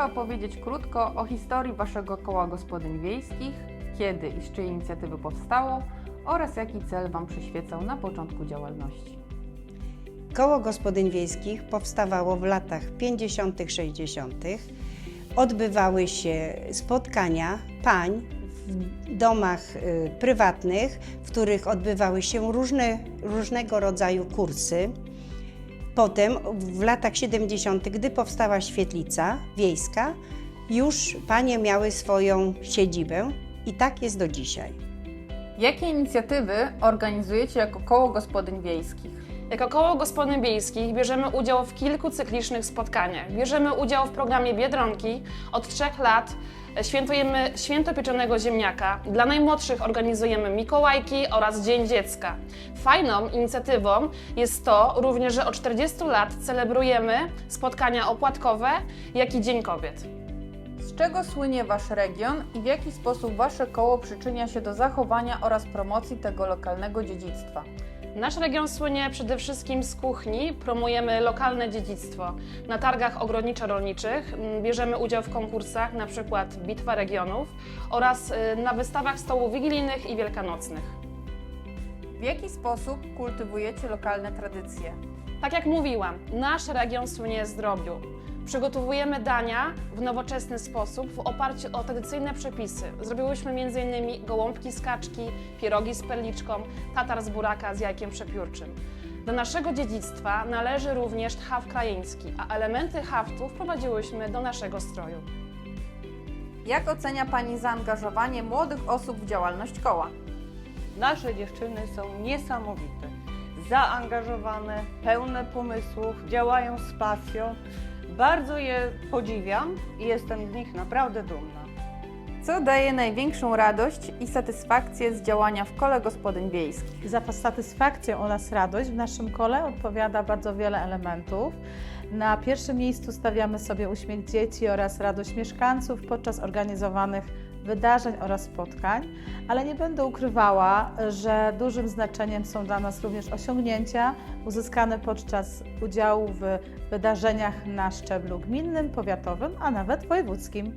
Proszę opowiedzieć krótko o historii Waszego koła gospodyń wiejskich, kiedy i z czyjej inicjatywy powstało oraz jaki cel Wam przyświecał na początku działalności. Koło Gospodyń Wiejskich powstawało w latach 50., 60. Odbywały się spotkania pań w domach y, prywatnych, w których odbywały się różne, różnego rodzaju kursy. Potem w latach 70., gdy powstała świetlica wiejska, już panie miały swoją siedzibę i tak jest do dzisiaj. Jakie inicjatywy organizujecie jako koło gospodyń wiejskich? Jako koło gospodyń wiejskich bierzemy udział w kilku cyklicznych spotkaniach. Bierzemy udział w programie Biedronki. Od trzech lat świętujemy święto pieczonego ziemniaka. Dla najmłodszych organizujemy Mikołajki oraz Dzień Dziecka. Fajną inicjatywą jest to również, że od 40 lat celebrujemy spotkania opłatkowe, jak i Dzień Kobiet. Z czego słynie Wasz region i w jaki sposób Wasze koło przyczynia się do zachowania oraz promocji tego lokalnego dziedzictwa? Nasz region słynie przede wszystkim z kuchni. Promujemy lokalne dziedzictwo. Na targach ogrodniczo-rolniczych mm, bierzemy udział w konkursach, na przykład Bitwa Regionów oraz y, na wystawach stołów wigilijnych i wielkanocnych. W jaki sposób kultywujecie lokalne tradycje? Tak jak mówiłam, nasz region słynie z drobiu. Przygotowujemy dania w nowoczesny sposób w oparciu o tradycyjne przepisy. Zrobiłyśmy m.in. gołąbki z kaczki, pierogi z perliczką, tatar z buraka z jajkiem przepiórczym. Do naszego dziedzictwa należy również haft krajeński, a elementy haftu wprowadziłyśmy do naszego stroju. Jak ocenia Pani zaangażowanie młodych osób w działalność koła? Nasze dziewczyny są niesamowite, zaangażowane, pełne pomysłów, działają z pasją. Bardzo je podziwiam i jestem z nich naprawdę dumna. Co daje największą radość i satysfakcję z działania w kole gospodyń wiejskich? Za satysfakcję oraz radość w naszym kole odpowiada bardzo wiele elementów. Na pierwszym miejscu stawiamy sobie uśmiech dzieci oraz radość mieszkańców podczas organizowanych wydarzeń oraz spotkań, ale nie będę ukrywała, że dużym znaczeniem są dla nas również osiągnięcia uzyskane podczas udziału w wydarzeniach na szczeblu gminnym, powiatowym, a nawet wojewódzkim.